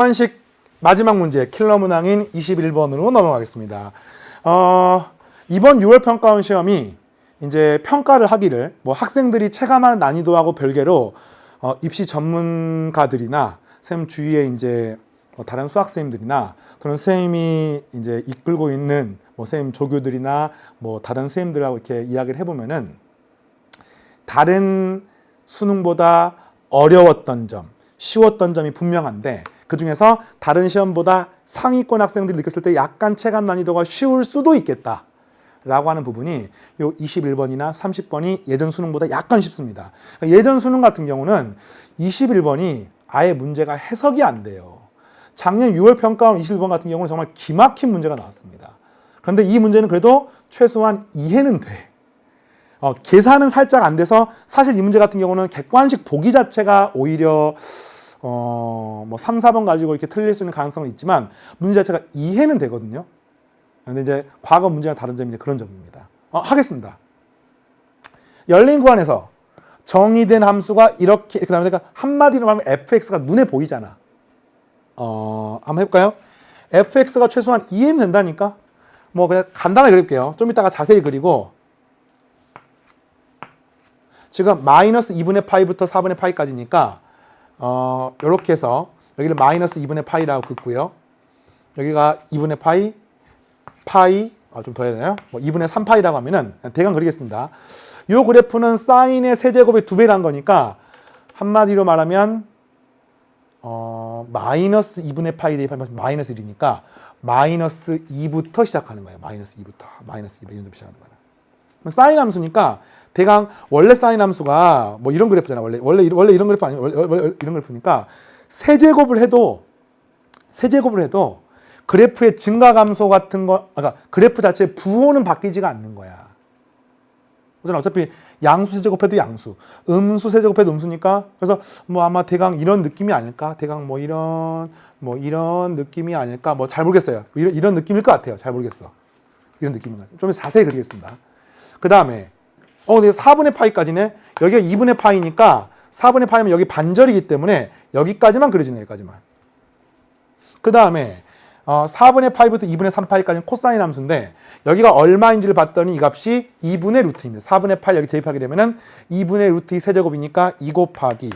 한식 마지막 문제 킬러 문항인 21번으로 넘어가겠습니다. 어, 이번 6월 평가원 시험이 이제 평가를 하기를 뭐 학생들이 체감하는 난이도하고 별개로 어, 입시 전문가들이나 쌤 주위에 이제 뭐 다른 수학 선생님들이나 또는 선생님이 이제 이끌고 있는 뭐 선생님 조교들이나 뭐 다른 선생님들하고 이렇게 이야기를 해보면은 다른 수능보다 어려웠던 점, 쉬웠던 점이 분명한데 그 중에서 다른 시험보다 상위권 학생들이 느꼈을 때 약간 체감 난이도가 쉬울 수도 있겠다. 라고 하는 부분이 요 21번이나 30번이 예전 수능보다 약간 쉽습니다. 그러니까 예전 수능 같은 경우는 21번이 아예 문제가 해석이 안 돼요. 작년 6월 평가원 21번 같은 경우는 정말 기막힌 문제가 나왔습니다. 그런데 이 문제는 그래도 최소한 이해는 돼. 어, 계산은 살짝 안 돼서 사실 이 문제 같은 경우는 객관식 보기 자체가 오히려 어, 뭐 3, 4번 가지고 이렇게 틀릴 수 있는 가능성은 있지만 문제 자체가 이해는 되거든요. 근데 이제 과거 문제랑 다른 점이 그런 점입니다. 어, 하겠습니다. 열린 구간에서 정의된 함수가 이렇게 그다음에 내가 한마디로 말하면 fx가 눈에 보이잖아. 어, 한번 해볼까요? fx가 최소한 이해는 된다니까. 뭐 그냥 간단하게 그릴게요. 좀 이따가 자세히 그리고 지금 마이너스 2분의 파이부터 4분의 파이까지니까 어, 이렇게 해서 여기를 마이너스 2분의 파이라고 긋고요. 여기가 2분의 파이, 파이, 아, 좀 더 해야 되나요? 뭐 2분의 3파이라고 하면은 대강 그리겠습니다. 이 그래프는 사인의 세제곱의 두 배란 거니까 한마디로 말하면 어, 마이너스 2분의 파이 대입하면 마이너스 1이니까 마이너스 2부터 시작하는 거예요. 마이너스 2부터. 마이너스 2 이런 시작하는 거예요. 사인 함수니까 대강 원래 사인 함수가 뭐 이런 그래프잖아. 원래 원래 이- 원래 이런 그래프 아니 원래, 원래 이런 그래프니까 세제곱을 해도 세제곱을 해도 그래프의 증가 감소 같은 거 아까 그래프 자체의 부호는 바뀌지가 않는 거야. 그잖아 어차피 양수 세제곱해도 양수, 음수 세제곱해도 음수니까 그래서 뭐 아마 대강 이런 느낌이 아닐까? 대강 뭐 이런 뭐 이런 느낌이 아닐까? 뭐 잘 모르겠어요. 이런 이런 느낌일 것 같아요. 잘 모르겠어. 이런 느낌인가? 좀 자세히 그리겠습니다. 그 다음에 어, 근데 4분의 파이까지네. 여기가 2분의 파이니까 4분의 파이면 여기 반절이기 때문에 여기까지만 그려지네, 여기까지만. 그 다음에 어, 4분의 파이부터 2분의 3파이까지는 코사인 함수인데 여기가 얼마인지를 봤더니 이 값이 2분의 루트입니다. 4분의 8 여기 대입하게 되면은 2분의 루트 2 세제곱이니까 2 곱하기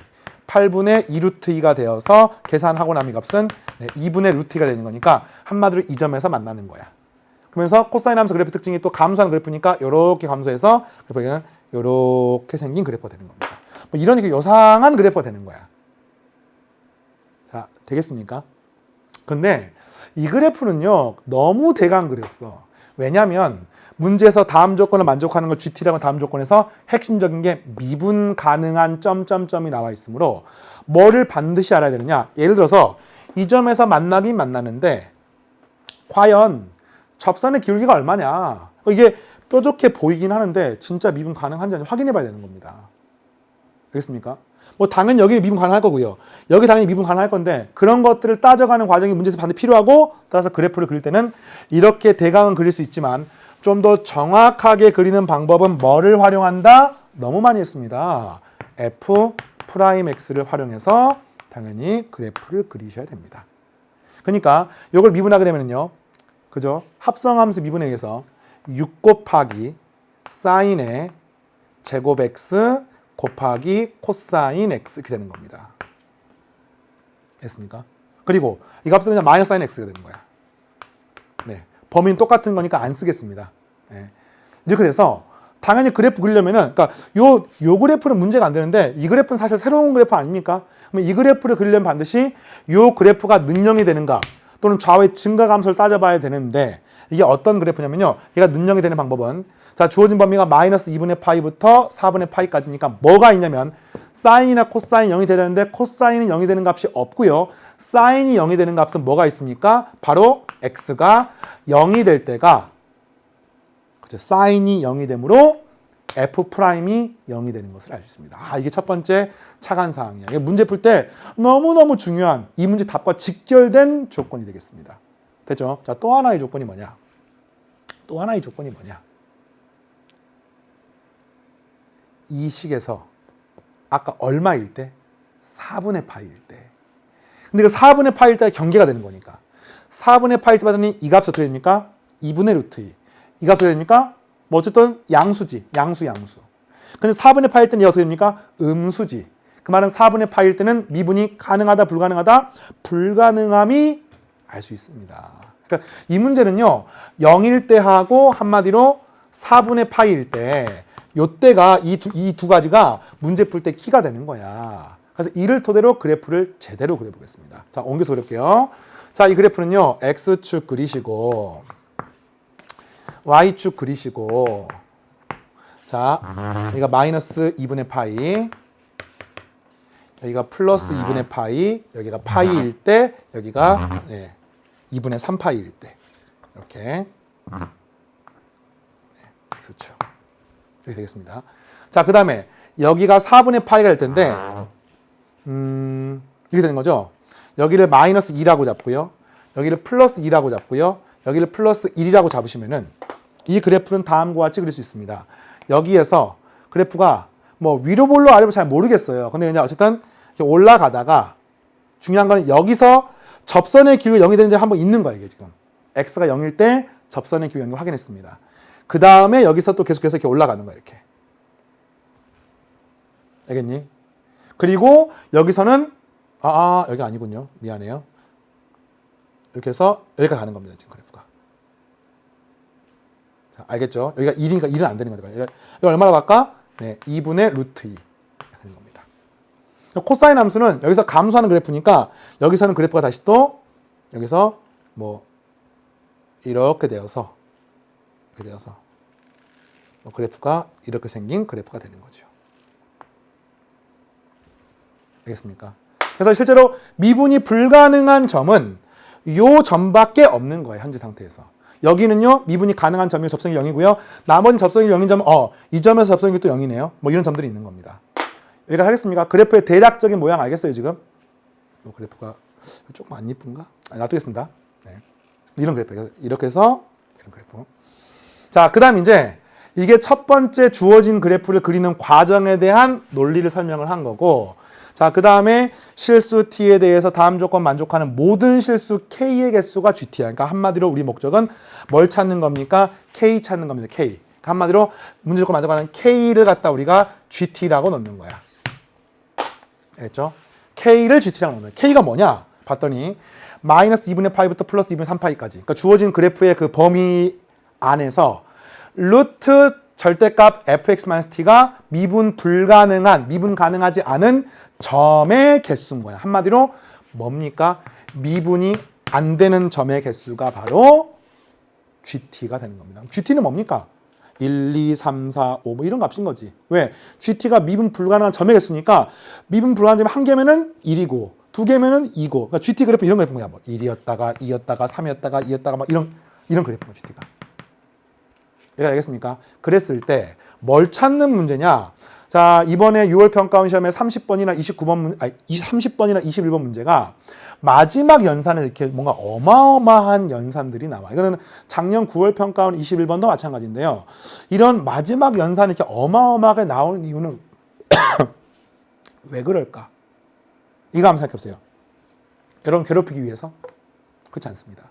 8분의 2 루트 2가 되어서 계산하고 나면 이 값은 네, 2분의 루트 2가 되는 거니까 한마디로 이 점에서 만나는 거야. 그러면서 코사인 함수 그래프 특징이 또 감소하는 그래프니까 이렇게 감소해서 그래프는 이렇게 생긴 그래프가 되는 겁니다. 뭐 이런 이렇게 요상한 그래프가 되는 거야. 자, 되겠습니까? 근데 이 그래프는요 너무 대강 그렸어. 왜냐하면 문제에서 다음 조건을 만족하는 걸 GT라고 다음 조건에서 핵심적인 게 미분 가능한 점점점이 나와 있으므로 뭐를 반드시 알아야 되느냐? 예를 들어서 이 점에서 만나긴 만나는데 과연 접선의 기울기가 얼마냐? 이게 뾰족해 보이긴 하는데 진짜 미분 가능한지 아닌지 확인해 봐야 되는 겁니다. 알겠습니까? 뭐 당연히 여기 미분 가능할 거고요. 여기 당연히 미분 가능할 건데 그런 것들을 따져가는 과정이 문제에서 반드시 필요하고 따라서 그래프를 그릴 때는 이렇게 대강은 그릴 수 있지만 좀 더 정확하게 그리는 방법은 뭐를 활용한다? 너무 많이 했습니다. f 프라임 x를 활용해서 당연히 그래프를 그리셔야 됩니다. 그러니까 이걸 미분하게 되면요. 그죠? 합성함수 미분에 의해서 6 곱하기 사인의 제곱 x 곱하기 코사인 x 이렇게 되는 겁니다. 됐습니까? 그리고 이 값은 그냥 마이너스 사인 x가 되는 거야. 네. 범위는 똑같은 거니까 안 쓰겠습니다. 네. 이렇게 돼서 당연히 그래프 그리려면은 그러니까 요, 요 그래프는 문제가 안 되는데 이 그래프는 사실 새로운 그래프 아닙니까? 그러면 이 그래프를 그리려면 반드시 요 그래프가 능령이 되는가 또는 좌우의 증가 감소를 따져봐야 되는데 이게 어떤 그래프냐면요. 얘가 능령이 되는 방법은 자 주어진 범위가 마이너스 2분의 파이부터 4분의 파이까지니까 뭐가 있냐면 사인이나 코사인 0이 되려는데 코사인은 0이 되는 값이 없고요. 사인이 0이 되는 값은 뭐가 있습니까? 바로 x가 0이 될 때가 그죠? 사인이 0이 되므로 f 프라임이 0이 되는 것을 알 수 있습니다. 아, 이게 첫 번째 차관 사항이야. 문제 풀 때 너무너무 중요한 이 문제 답과 직결된 조건이 되겠습니다. 됐죠? 자, 또 하나의 조건이 뭐냐? 또 하나의 조건이 뭐냐? 이 식에서 아까 얼마일 때? 4분의 파이일 때. 근데 그 4분의 파일 때 경계가 되는 거니까. 4분의 파일 때 받으니 이 값이 어떻게 됩니까? 2분의 루트 2. 이 값이 어떻게 됩니까? 뭐 어쨌든 양수지. 양수, 양수. 근데 4분의 파일 때는 이 어떻게 됩니까? 음수지. 그 말은 4분의 파일 때는 미분이 가능하다, 불가능하다? 불가능함이 알 수 있습니다. 그러니까 이 문제는요, 0일 때 하고 한마디로 4분의 파일 때, 요때가 이 두, 이 두 가지가 문제 풀 때 키가 되는 거야. 그래서 이를 토대로 그래프를 제대로 그려보겠습니다. 자, 옮겨서 그려볼게요. 자, 이 그래프는요, X축 그리시고, Y축 그리시고, 자, 여기가 마이너스 2분의 파이, 여기가 플러스 2분의 파이, 여기가 파이일 때, 여기가 네, 2분의 3파이일 때. 이렇게. 네, X축. 이렇게 되겠습니다. 자, 그 다음에 여기가 4분의 파이가 될 텐데, 음, 이렇게 되는 거죠. 여기를 마이너스 2라고 잡고요. 여기를 플러스 2라고 잡고요. 여기를 플러스 1이라고 잡으시면은 이 그래프는 다음과 같이 그릴 수 있습니다. 여기에서 그래프가 뭐 위로 볼로 아래로 잘 모르겠어요. 근데 그냥 어쨌든 올라가다가 중요한 거는 여기서 접선의 길이가 0이 되는지 한번 있는 거예요, 이게 지금. x가 0일 때 접선의 길이 0을 확인했습니다. 그 다음에 여기서 또 계속해서 이렇게 올라가는 거야, 이렇게. 알겠니? 그리고 여기서는 아, 아 여기 아니군요. 미안해요. 이렇게 해서 여기까지 가는 겁니다. 지금 알겠죠? 여기가 1이니까 1은 안 되는 거죠. 여기 얼마나 갈까? 네, 2분의 루트 2 되는 겁니다. 코사인 함수는 여기서 감소하는 그래프니까 여기서는 그래프가 다시 또 여기서 뭐 이렇게 되어서 이렇게 되어서 뭐 그래프가 이렇게 생긴 그래프가 되는 거죠. 알겠습니까? 그래서 실제로 미분이 불가능한 점은 요 점밖에 없는 거예요. 현재 상태에서. 여기는요. 미분이 가능한 점이 접선이 0이고요. 나머지 접선이 0인 점은 어, 이 점에서 접선이 또 0이네요. 뭐 이런 점들이 있는 겁니다. 여기가 하겠습니까? 그래프의 대략적인 모양 알겠어요, 지금? 요 그래프가 조금 안 이쁜가? 아, 놔두겠습니다. 네. 이런 그래프. 이렇게 해서 이런 그래프. 자, 그다음 이제 이게 첫 번째 주어진 그래프를 그리는 과정에 대한 논리를 설명을 한 거고 자, 그 다음에 실수 t에 대해서 다음 조건 만족하는 모든 실수 k의 개수가 gt야. 그러니까 한마디로 우리 목적은 뭘 찾는 겁니까? k 찾는 겁니다. k. 그러니까 한마디로 문제 조건 만족하는 k를 갖다 우리가 gt라고 넣는 거야. 알겠죠? k를 gt라고 넣는 거야. k가 뭐냐? 봤더니 마이너스 2분의 파이부터 플러스 2분의 3파이까지. 그러니까 주어진 그래프의 그 범위 안에서 루트 절대값 fx-t가 미분 불가능한, 미분 가능하지 않은 점의 개수인 거야. 한마디로 뭡니까? 미분이 안 되는 점의 개수가 바로 GT가 되는 겁니다. GT는 뭡니까? 1, 2, 3, 4, 5, 뭐 이런 값인 거지. 왜? GT가 미분 불가능한 점의 개수니까 미분 불가능한 점이 한 개면은 1이고 두 개면은 2고. 그러니까 GT 그래프 이런 그래프인 거야. 뭐 1이었다가 2였다가 3이었다가 2였다가 막 이런 이런 그래프인 거 GT가. 이해가 되겠습니까? 그랬을 때 뭘 찾는 문제냐? 자, 이번에 6월 평가원 시험에 30번이나 29번 문, 아니, 30번이나 21번 문제가 마지막 연산에 이렇게 뭔가 어마어마한 연산들이 나와. 이거는 작년 9월 평가원 21번도 마찬가지인데요. 이런 마지막 연산이 이렇게 어마어마하게 나오는 이유는 왜 그럴까? 이거 한번 생각해 보세요. 여러분 괴롭히기 위해서? 그렇지 않습니다.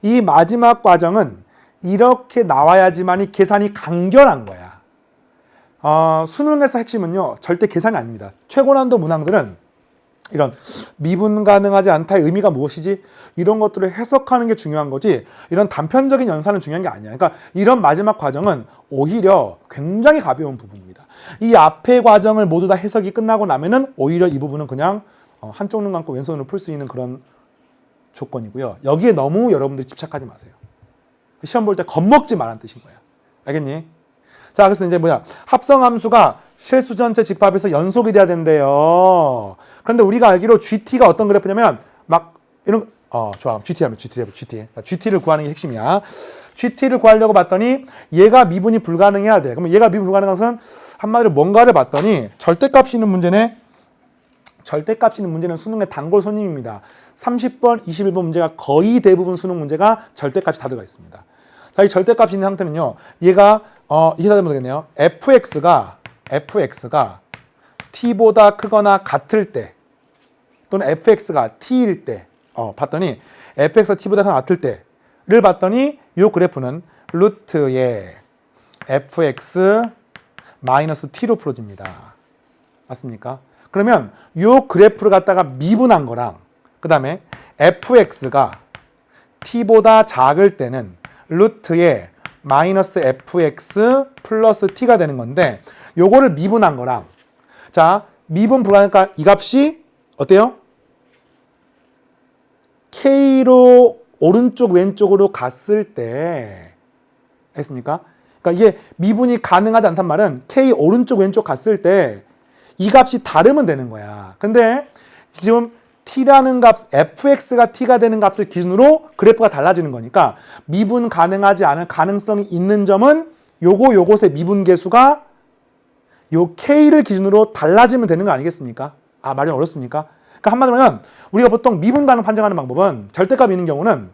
이 마지막 과정은 이렇게 나와야지만이 계산이 간결한 거야. 어, 수능에서 핵심은요, 절대 계산이 아닙니다. 최고난도 문항들은 이런 미분 가능하지 않다의 의미가 무엇이지? 이런 것들을 해석하는 게 중요한 거지, 이런 단편적인 연산은 중요한 게 아니야. 그러니까 이런 마지막 과정은 오히려 굉장히 가벼운 부분입니다. 이 앞의 과정을 모두 다 해석이 끝나고 나면은 오히려 이 부분은 그냥 어, 한쪽 눈 감고 왼손으로 풀 수 있는 그런 조건이고요. 여기에 너무 여러분들이 집착하지 마세요. 시험 볼 때 겁먹지 말란 뜻인 거야. 알겠니? 자, 그래서 이제 뭐야? 합성함수가 실수 전체 집합에서 연속이 돼야 된대요. 그런데 우리가 알기로 GT가 어떤 그래프냐면 막 이런 어, 좋아. GT 하면 GT 해봐. GT. GT를 구하는 게 핵심이야. GT를 구하려고 봤더니 얘가 미분이 불가능해야 돼. 그러면 얘가 미분 불가능한 것은 한마디로 뭔가를 봤더니 절대값이 있는 문제네. 절대값이 있는 문제는 수능의 단골 손님입니다. 30번, 21번 문제가 거의 대부분 수능 문제가 절대값이 다 들어가 있습니다. 자, 이 절대값이 있는 상태는요. 얘가 어, 다 되면 되겠네요. fx가 fx가 t보다 크거나 같을 때 또는 fx가 t일 때 어, 봤더니 fx가 t보다 더 낮을 때를 봤더니 이 그래프는 루트의 fx 마이너스 t로 풀어집니다. 맞습니까? 그러면 이 그래프를 갖다가 미분한 거랑 그 다음에 fx가 t보다 작을 때는 루트의 마이너스 fx 플러스 t가 되는 건데 요거를 미분한 거랑 자 미분 불가니까 이 값이 어때요? k로 오른쪽 왼쪽으로 갔을 때 했습니까? 그러니까 이게 미분이 가능하지 않단 말은 k 오른쪽 왼쪽 갔을 때 이 값이 다르면 되는 거야. 근데 지금 t라는 값, fx가 t가 되는 값을 기준으로 그래프가 달라지는 거니까 미분 가능하지 않을 가능성이 있는 점은 요거 요것의 미분 계수가 요 k를 기준으로 달라지면 되는 거 아니겠습니까? 아 말이 어렵습니까? 그러니까 한마디로 하면 우리가 보통 미분 가능 판정하는 방법은 절대값이 있는 경우는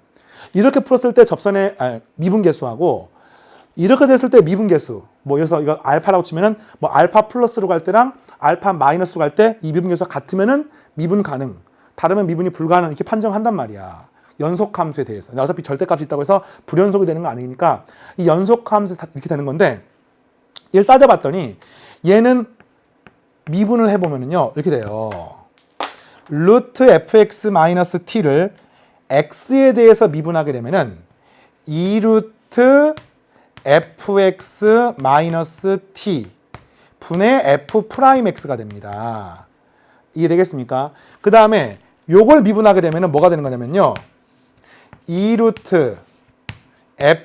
이렇게 풀었을 때 접선의 아, 미분 계수하고 이렇게 됐을 때 미분 계수 뭐 여기서 이거 알파라고 치면은 뭐 알파 플러스로 갈 때랑 알파 마이너스로 갈 때 이 미분 계수가 같으면은 미분 가능 다르면 미분이 불가능 이렇게 판정한단 말이야 연속 함수에 대해서 어차피 절대값이 있다고 해서 불연속이 되는 거 아니니까 이 연속 함수 다 이렇게 되는 건데 얘를 따져봤더니 얘는 미분을 해보면은요 이렇게 돼요 루트 fx 마이너스 t를 x에 대해서 미분하게 되면은 2루트 fx 마이너스 t 분의 f 프라임 x가 됩니다. 이해되겠습니까? 그 다음에 요걸 미분하게 되면은 뭐가 되는 거냐면요. 2루트 f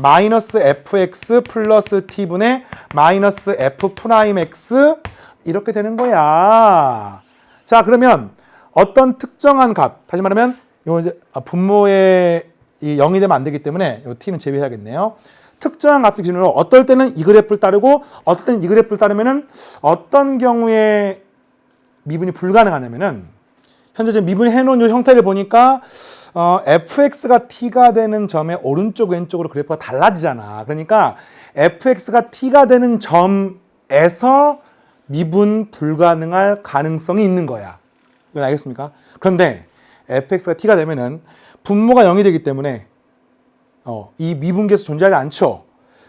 마이너스 fx 플러스 t분의 마이너스 f 프라임 x 이렇게 되는 거야. 자 그러면 어떤 특정한 값 다시 말하면 요 이제 아, 분모의 이 0이 되면 안 되기 때문에 요 t는 제외해야겠네요. 특정한 값을 기준으로 어떨 때는 이 그래프를 따르고 때는 이 그래프를 따르면은 어떤 경우에 미분이 불가능하냐면은 현재 지금 미분 해놓은 요 형태를 보니까 어, fx가 t가 되는 점의 오른쪽 왼쪽으로 그래프가 달라지잖아. 그러니까 fx가 t가 되는 점에서 미분 불가능할 가능성이 있는 거야. 이건 알겠습니까? 그런데 fx가 t가 되면은 분모가 0이 되기 때문에 어, 이 미분계수 존재하지 않죠.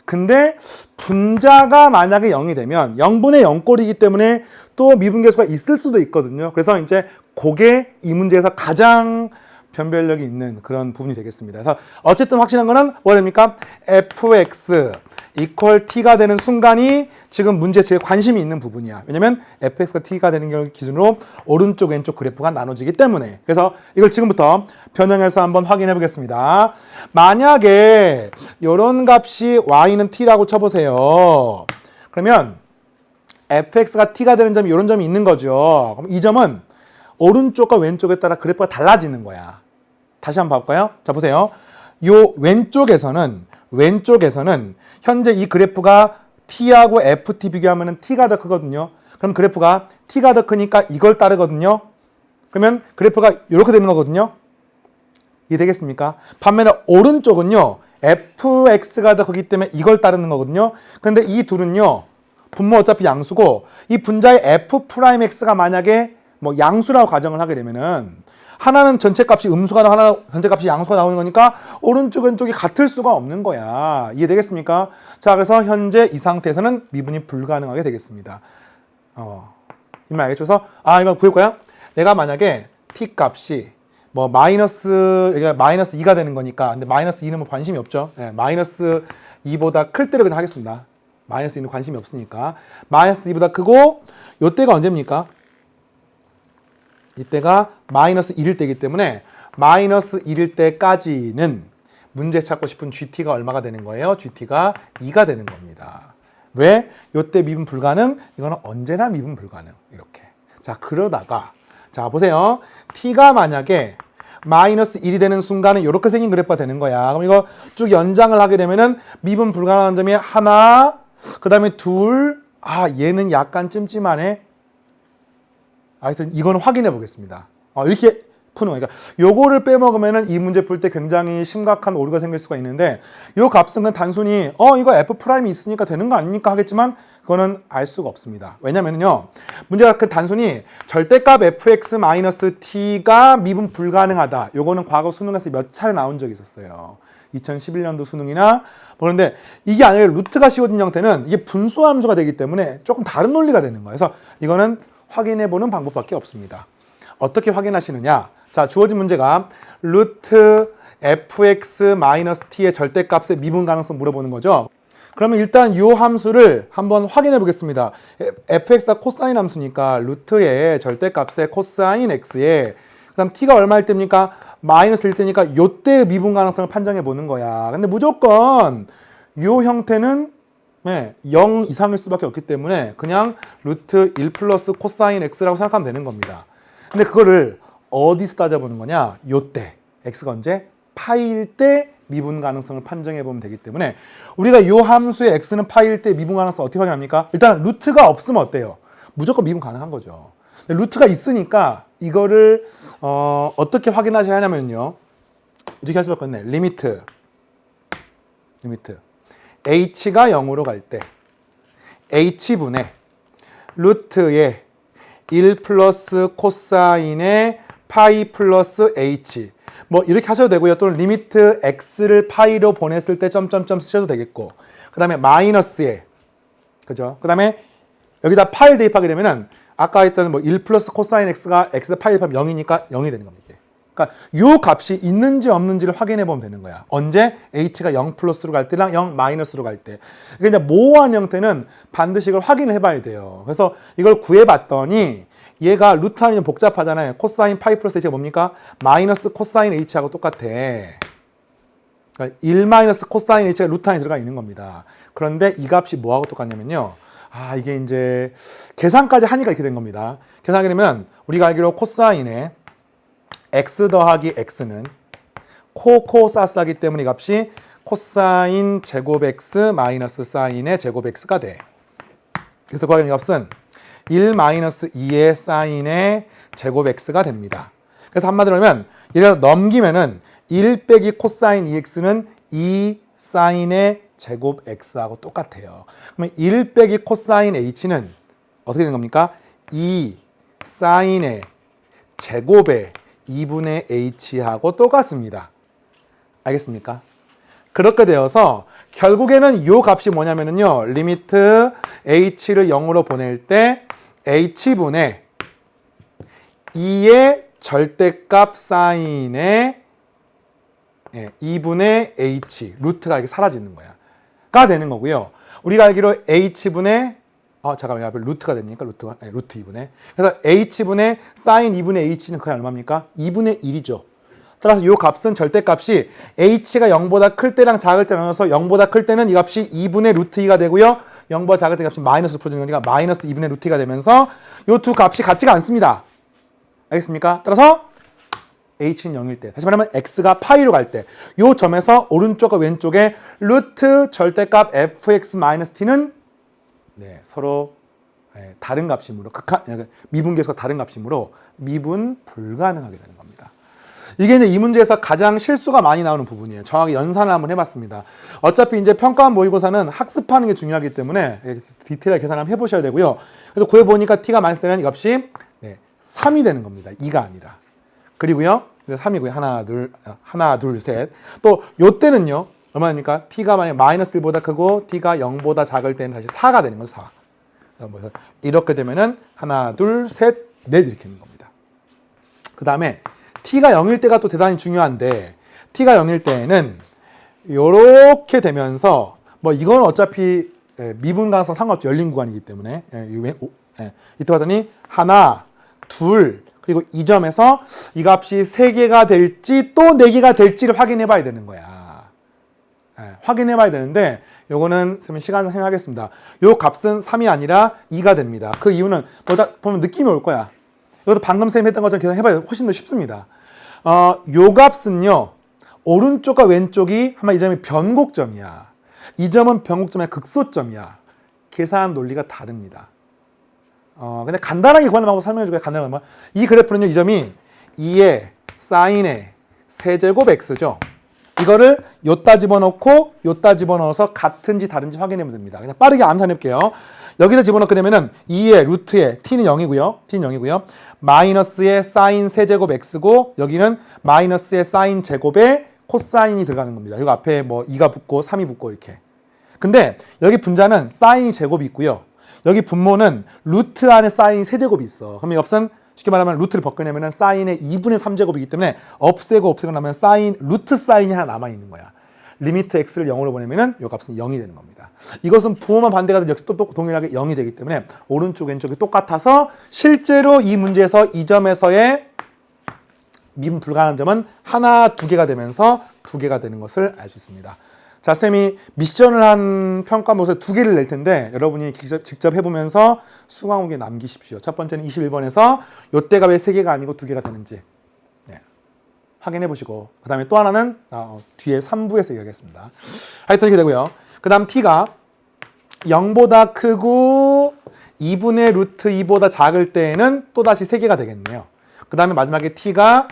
근데 분자가 만약에 0이 되면 0분의 0꼴이기 때문에 또 미분계수가 있을 수도 있거든요. 그래서 이제 그게 이 문제에서 가장 변별력이 있는 그런 부분이 되겠습니다. 그래서 어쨌든 확실한 거는 뭐가 됩니까? fx equal t가 되는 순간이 지금 문제에 제일 관심이 있는 부분이야. 왜냐면 fx가 t가 되는 경우 기준으로 오른쪽 왼쪽 그래프가 나눠지기 때문에. 그래서 이걸 지금부터 변형해서 한번 확인해 보겠습니다. 만약에 이런 값이 y는 t라고 쳐보세요. 그러면 fx가 t가 되는 점이 이런 점이 있는 거죠. 그럼 이 점은 오른쪽과 왼쪽에 따라 그래프가 달라지는 거야. 다시 한번 볼까요? 자 보세요. 요 왼쪽에서는 왼쪽에서는 현재 이 그래프가 t하고 ft 비교하면 t가 더 크거든요. 그럼 그래프가 t가 더 크니까 이걸 따르거든요. 그러면 그래프가 이렇게 되는 거거든요. 이해되겠습니까? 반면에 오른쪽은요. fx가 더 크기 때문에 이걸 따르는 거거든요. 근데 이 둘은요. 분모 어차피 양수고 이 분자의 f 프라임 x가 만약에 뭐 양수라고 가정을 하게 되면은 하나는 전체 값이 음수가 나오고 하나 전체 값이 양수가 나오는 거니까 오른쪽 왼쪽이 같을 수가 없는 거야. 이해되겠습니까? 자, 그래서 현재 이 상태에서는 미분이 불가능하게 되겠습니다. 어. 이 말 알겠죠? 그래서 아, 이거 구할 거야? 내가 만약에 t 값이 뭐 마이너스 여기가 마이너스 2가 되는 거니까 근데 마이너스 2는 뭐 관심이 없죠. 예, 마이너스 2보다 클 때를 그냥 하겠습니다. 마이너스 2는 관심이 없으니까 마이너스 2보다 크고 요때가 언제입니까? 이때가 마이너스 1일 때이기 때문에 마이너스 1일 때까지는 문제 찾고 싶은 GT가 얼마가 되는 거예요? GT가 2가 되는 겁니다. 왜? 요때 미분 불가능? 이거는 언제나 미분 불가능. 이렇게. 자, 그러다가 자, 보세요. T가 만약에 마이너스 1이 되는 순간은 이렇게 생긴 그래프가 되는 거야. 그럼 이거 쭉 연장을 하게 되면은 미분 불가능한 점이 하나, 그 다음에 둘, 아, 얘는 약간 찜찜하네. 하여튼 이거는 확인해 보겠습니다. 어, 이렇게 푸는 거니까 요거를 빼먹으면은 이 문제 풀 때 굉장히 심각한 오류가 생길 수가 있는데 요 값은 단순히 어 이거 f 프라임이 있으니까 되는 거 아닙니까 하겠지만 그거는 알 수가 없습니다. 왜냐면요. 문제가 그 단순히 절대값 fx-t가 미분 불가능하다. 요거는 과거 수능에서 몇 차례 나온 적이 있었어요. 2011년도 수능이나 뭐 그런데 이게 아니라 루트가 씌워진 형태는 이게 분수 함수가 되기 때문에 조금 다른 논리가 되는 거예요. 그래서 이거는 확인해 보는 방법밖에 없습니다. 어떻게 확인하시느냐? 자, 주어진 문제가 루트 fx-t의 절대값의 미분 가능성 물어보는 거죠. 그러면 일단 이 함수를 한번 확인해 보겠습니다. fx가 코사인 함수니까 루트의 절대값의 코사인 x에 그다음 t가 얼마일 때입니까? 마이너스 1 때니까 요때 미분 가능성을 판정해 보는 거야. 근데 무조건 요 형태는 네, 0 이상일 수밖에 없기 때문에 그냥 루트 1 플러스 코사인 x라고 생각하면 되는 겁니다. 근데 그거를 어디서 따져보는 거냐? 요때 x가 언제? 파일 때 미분 가능성을 판정해 보면 되기 때문에 우리가 요 함수의 x는 파일 때 미분 가능성 어떻게 확인합니까? 일단 루트가 없으면 어때요? 무조건 미분 가능한 거죠. 루트가 있으니까 이거를 어, 어떻게 확인하셔야 하냐면요. 이렇게 할 수밖에 없네. 리미트 리미트 h가 0으로 갈 때 h분의 루트의 1 플러스 코사인의 파이 플러스 h 뭐 이렇게 하셔도 되고요. 또는 리미트 x를 파이로 보냈을 때 점점점 쓰셔도 되겠고 그 다음에 마이너스에 그죠? 그 다음에 여기다 파일 대입하게 되면은 아까 했던 뭐1 플러스 코사인 x가 x에 파이 대입하면 0이니까 0이 되는 겁니다. 그러니까 요 값이 있는지 없는지를 확인해 보면 되는 거야. 언제 h가 0 플러스로 갈 때랑 0 마이너스로 갈 때. 그러니까 모호한 형태는 반드시 이걸 확인을 해봐야 돼요. 그래서 이걸 구해 봤더니 얘가 루트 아니면 복잡하잖아요. 코사인 파이 플러스 h가 뭡니까? 마이너스 코사인 h하고 똑같아. 그러니까 1 마이너스 코사인 h가 루트 안에 들어가 있는 겁니다. 그런데 이 값이 뭐하고 똑같냐면요. 아 이게 이제 계산까지 하니까 이렇게 된 겁니다. 계산하게 되면 우리가 알기로 코사인의 x 더하기 x는 코코사스하기 때문에 이 값이 코사인 제곱 x 마이너스 사인의 제곱 x가 돼. 그래서 구하기 이 값은 1 마이너스 2의 사인의 제곱 x가 됩니다. 그래서 한마디로 하면 이래서 넘기면은 1 빼기 코사인 2x는 2 사인의 제곱 x하고 똑같아요. 그러면 1 빼기 코사인 h는 어떻게 되는 겁니까? 2 사인의 제곱의 2분의 h하고 똑같습니다. 알겠습니까? 그렇게 되어서 결국에는 요 값이 뭐냐면요. 리미트 h를 0으로 보낼 때 h분의 2의 절대값 사인의 2분의 h 루트가 이렇게 사라지는 거야. 가 되는 거고요. 우리가 알기로 h분의 어 잠깐만 앞에 루트가 됩니까? 루트가 아니, 루트 2분의 그래서 h분의 사인 2분의 h는 그게 얼마입니까? 2분의 1이죠. 따라서 이 값은 절대값이 h가 0보다 클 때랑 작을 때 나눠서 0보다 클 때는 이 값이 2분의 루트 2가 되고요. 0보다 작을 때 값이 마이너스 풀어주는 거니까 마이너스 2분의 루트 2가 되면서 이 두 값이 같지가 않습니다. 알겠습니까? 따라서 h는 0일 때 다시 말하면 x가 파이로 갈 때 이 점에서 오른쪽과 왼쪽에 루트 절대값 fx-t는 네, 서로 예, 다른 값이므로 극한 미분계수가 다른 값이므로 미분 불가능하게 되는 겁니다. 이게 이제 이 문제에서 가장 실수가 많이 나오는 부분이에요. 정확히 연산을 한번 해봤습니다. 어차피 이제 평가 모의고사는 학습하는 게 중요하기 때문에 디테일하게 계산 한번 해보셔야 되고요. 그래서 구해보니까 t가 마이너스 되는 이 값이 네, 3이 되는 겁니다. 2가 아니라. 그리고요. 3이고요. 하나, 둘, 하나, 둘, 셋. 또, 요 때는요. 얼마입니까? t가 만약 마이너스 1보다 크고 t가 0보다 작을 때는 다시 4가 되는 거죠. 4. 그래서 이렇게 되면은 하나, 둘, 셋, 넷 이렇게 되는 겁니다. 그 다음에 t가 0일 때가 또 대단히 중요한데 t가 0일 때에는 이렇게 되면서 뭐 이건 어차피 미분 가능성 상관없이 열린 구간이기 때문에 이때 봤더니 하나, 둘, 그리고 이 점에서 이 값이 3개가 될지 또 4개가 될지를 확인해 봐야 되는 거야. 확인해 봐야 되는데 요거는 선생님 시간 생각하겠습니다. 요 값은 3이 아니라 2가 됩니다. 그 이유는 보다 보면 느낌이 올 거야. 이것도 방금 쌤 했던 것처럼 계산해 봐야 훨씬 더 쉽습니다. 어, 요 값은요, 오른쪽과 왼쪽이 아마 이 점이 변곡점이야. 이 점은 변곡점의 극소점이야. 계산 논리가 다릅니다. 어, 근데 간단하게 구하는 방법 설명해 줄게요. 간단하게. 뭐. 이 그래프는요, 이 점이 2의 사인의 세제곱 x죠. 이거를 요따 집어넣고 요따 집어넣어서 같은지 다른지 확인하면 됩니다. 그냥 빠르게 암산해 볼게요. 여기다 집어넣게 되면은 2의 루트에 t는 0이고요. t는 0이고요. 마이너스의 사인 세제곱 x고 여기는 마이너스의 사인 제곱에 코사인이 들어가는 겁니다. 여기 앞에 뭐 2가 붙고 3이 붙고 이렇게. 근데 여기 분자는 사인 제곱이 있고요. 여기 분모는 루트 안에 사인 세제곱이 있어. 그러면 이것은 쉽게 말하면 루트를 벗겨내면 사인의 2분의 3제곱이기 때문에 없애고 없애고 나면 사인 루트 사인이 하나 남아 있는 거야. 리미트 x를 0으로 보내면은 이 값은 0이 되는 겁니다. 이것은 부호만 반대가 되면 역시 또, 또 동일하게 0이 되기 때문에 오른쪽 왼쪽이 똑같아서 실제로 이 문제에서 이 점에서의 미분 불가능한 점은 하나 두 개가 되면서 두 개가 되는 것을 알 수 있습니다. 자, 쌤이 미션을 한 평가 모습 두 개를 낼 텐데 여러분이 직접, 직접 해보면서 수강호에 남기십시오. 첫 번째는 21번에서 요때가 왜 세 개가 아니고 두 개가 되는지 네. 확인해 보시고 그 다음에 또 하나는 어, 뒤에 3부에서 얘기하겠습니다. 하여튼 이렇게 되고요. 그 다음 t가 0보다 크고 2분의 루트 2보다 작을 때에는 또다시 3개가 되겠네요. 그 다음에 마지막에 t가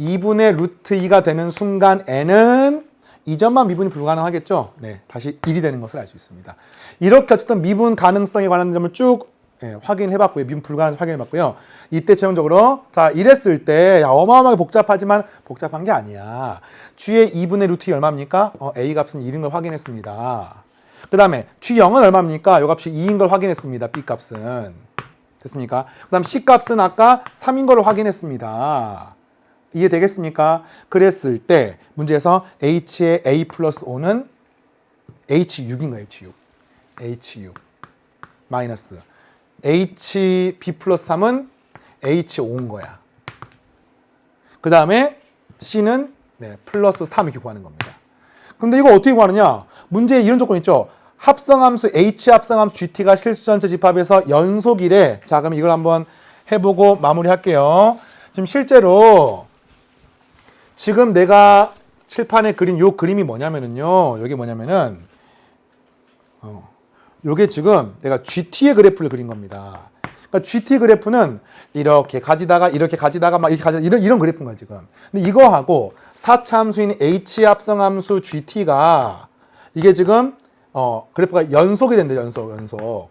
2분의 루트 2가 되는 순간 n은 이 점만 미분이 불가능하겠죠? 네, 다시 1이 되는 것을 알 수 있습니다. 이렇게 어쨌든 미분 가능성에 관한 점을 쭉 예, 확인해봤고요. 미분 불가능성 확인해봤고요. 이때 최종적으로 자 이랬을 때 야, 어마어마하게 복잡하지만 복잡한 게 아니야. g의 2분의 루트 2 얼마입니까? 어, a 값은 1인 걸 확인했습니다. 그 다음에 g0은 얼마입니까? 요 값이 2인 걸 확인했습니다. b 값은 됐습니까? 그 다음 c 값은 아까 3인 걸 확인했습니다. 이해되겠습니까? 그랬을 때 문제에서 h의 a 플러스 5는 h6인가 h6 h6 마이너스 hb 플러스 3은 h5인 거야. 그 다음에 c는 네, 플러스 3 이렇게 구하는 겁니다. 근데 이거 어떻게 구하느냐? 문제에 이런 조건 있죠. 합성함수 h 합성함수 gt가 실수 전체 집합에서 연속이래. 자, 그럼 이걸 한번 해보고 마무리할게요. 지금 실제로 지금 내가 칠판에 그린 요 그림이 뭐냐면은요. 여기 뭐냐면은 어, 요게 지금 내가 GT의 그래프를 그린 겁니다. 그러니까 GT 그래프는 이렇게 가지다가 이렇게 가지다가 막 이렇게 가지다 이런 이런 그래프인 거야 지금. 근데 이거하고 4차 함수인 H 합성 함수 GT가 이게 지금 어 그래프가 연속이 된대 연속 연속.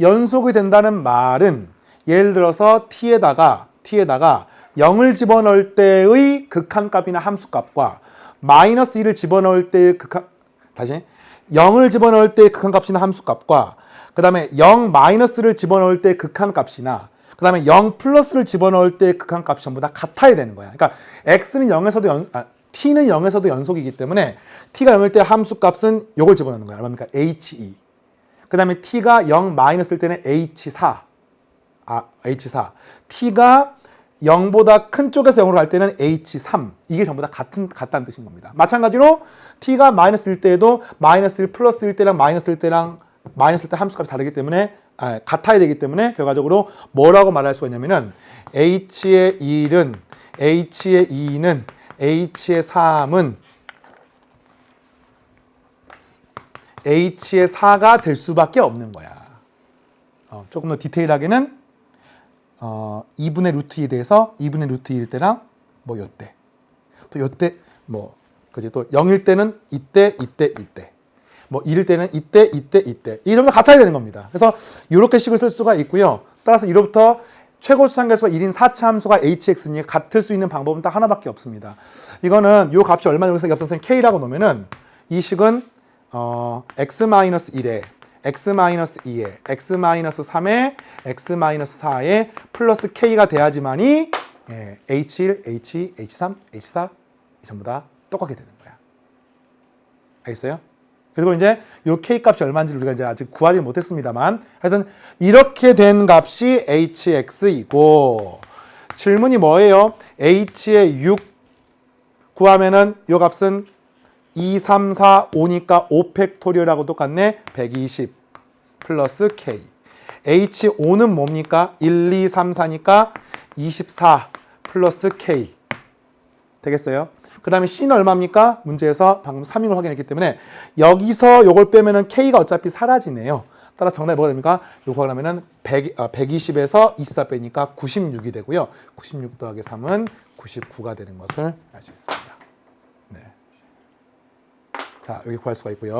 연속이 된다는 말은 예를 들어서 t에다가 t에다가 0을 집어넣을 때의 극한값이나 함수값과 마이너스 1을 집어넣을 때의 극한 다시 0을 집어넣을 때의 극한값이나 함수값과 그 다음에 0 마이너스를 집어넣을 때 극한값이나 그 다음에 0 플러스를 집어넣을 때 극한값이 전부 다 같아야 되는 거야. 그러니까 x는 0에서도 연, 아, t는 0에서도 연속이기 때문에 t가 0일 때 함수값은 요걸 집어넣는 거야. 얼마입니까? he. 그 다음에 t가 0 마이너스일 때는 h4. 아, h4. t가 0보다 큰 쪽에서 0으로 갈 때는 H3. 이게 전부 다 같은, 같다는 뜻인 겁니다. 마찬가지로 T가 마이너스일 때에도 마이너스 1 플러스일 때랑 마이너스일 때랑 마이너스일 때 함수값이 다르기 때문에 아, 같아야 되기 때문에 결과적으로 뭐라고 말할 수가 있냐면은 H의 1은 H의 2는 H의 3은 H의 4가 될 수밖에 없는 거야. 어, 조금 더 디테일하게는 어, 2분의 루트 2에 대해서 2분의 루트 2일 때랑 뭐 요때 또 요때 뭐 그지 또 0일 때는 이때 이때 이때 뭐 1일 때는 이때 이때 이때 이 점도 같아야 되는 겁니다. 그래서 이렇게 식을 쓸 수가 있고요. 따라서 1로부터 최고 수상계수가 1인 4차 함수가 hx니 같을 수 있는 방법은 딱 하나밖에 없습니다. 이거는 요 값이 얼마 정도 없어서 k라고 놓으면은 이 식은 어, x-1에 x-2에 x-3에 x-4에 플러스 k가 돼야지만이 예, h1, h2, h3, h4 전부 다 똑같게 되는 거야. 알겠어요? 그리고 이제 요 k 값이 얼마인지 우리가 이제 아직 구하지 못했습니다만 하여튼 이렇게 된 값이 hx이고 질문이 뭐예요? h의 6 구하면은 요 값은 2, 3, 4, 5니까 5팩토리얼하고 똑같네. 120 플러스 K. H5는 뭡니까? 1, 2, 3, 4니까 24 플러스 K. 되겠어요? 그 다음에 C는 얼마입니까? 문제에서 방금 3인을 확인했기 때문에 여기서 요걸 빼면은 K가 어차피 사라지네요. 따라 정답이 뭐가 됩니까? 요거 하려면은 100, 아, 120에서 24 빼니까 96이 되고요. 96 더하기 3은 99가 되는 것을 알 수 있습니다. 네. 자, 여기 구할 수가 있고요.